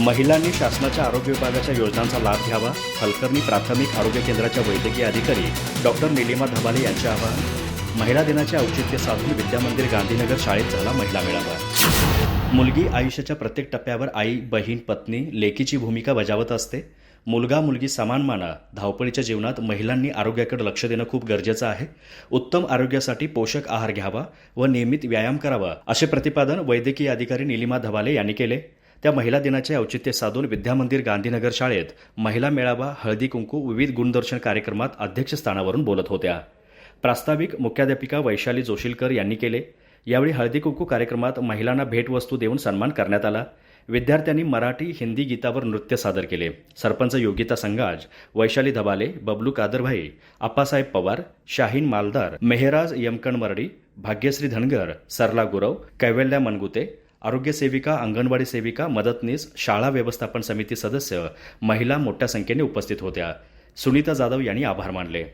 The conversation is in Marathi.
महिलांनी शासनाच्या आरोग्य विभागाच्या योजनांचा लाभ घ्यावा. हलकर्णी प्राथमिक आरोग्य केंद्राच्या वैद्यकीय अधिकारी डॉक्टर निलिमा धबाले यांचे आवाहन. महिला दिनाचे औचित्य साधून विद्यामंदिर गांधीनगर शाळेत झाला महिला मेळावा. मुलगी आयुष्याच्या प्रत्येक टप्प्यावर आई बहीण पत्नी लेकीची भूमिका बजावत असते. मुलगा मुलगी समान माना. धावपळीच्या जीवनात महिलांनी आरोग्याकडे लक्ष देणं खूप गरजेचं आहे. उत्तम आरोग्यासाठी पोषक आहार घ्यावा व नियमित व्यायाम करावा असे प्रतिपादन वैद्यकीय अधिकारी निलिमा धबाले यांनी केले. त्या महिला दिनाचे औचित्य साधून विद्यामंदिर गांधीनगर शाळेत महिला मेळावा हळदी कुंकू विविध गुणदर्शन कार्यक्रमात अध्यक्षस्थानावरून बोलत होत्या. प्रास्ताविक मुख्याध्यापिका वैशाली जोशीलकर यांनी केले. यावेळी हळदी कुंकू कार्यक्रमात महिलांना भेटवस्तू देऊन सन्मान करण्यात आला. विद्यार्थ्यांनी मराठी हिंदी गीतावर नृत्य सादर केले. सरपंच योगिता संगाज वैशाली धबाले बबलू कादरभाई आप्पासाहेब पवार शाहीन मालदार मेहराज यमकण मरडी भाग्यश्री धनगर सरला गुरव कैवल्या मनगुते आरोग्य सेविका अंगणवाडी सेविका मदतनीस शाळा व्यवस्थापन समिती सदस्य महिला मोठ्या संख्येने उपस्थित होत्या. सुनीता जाधव यांनी आभार मानले.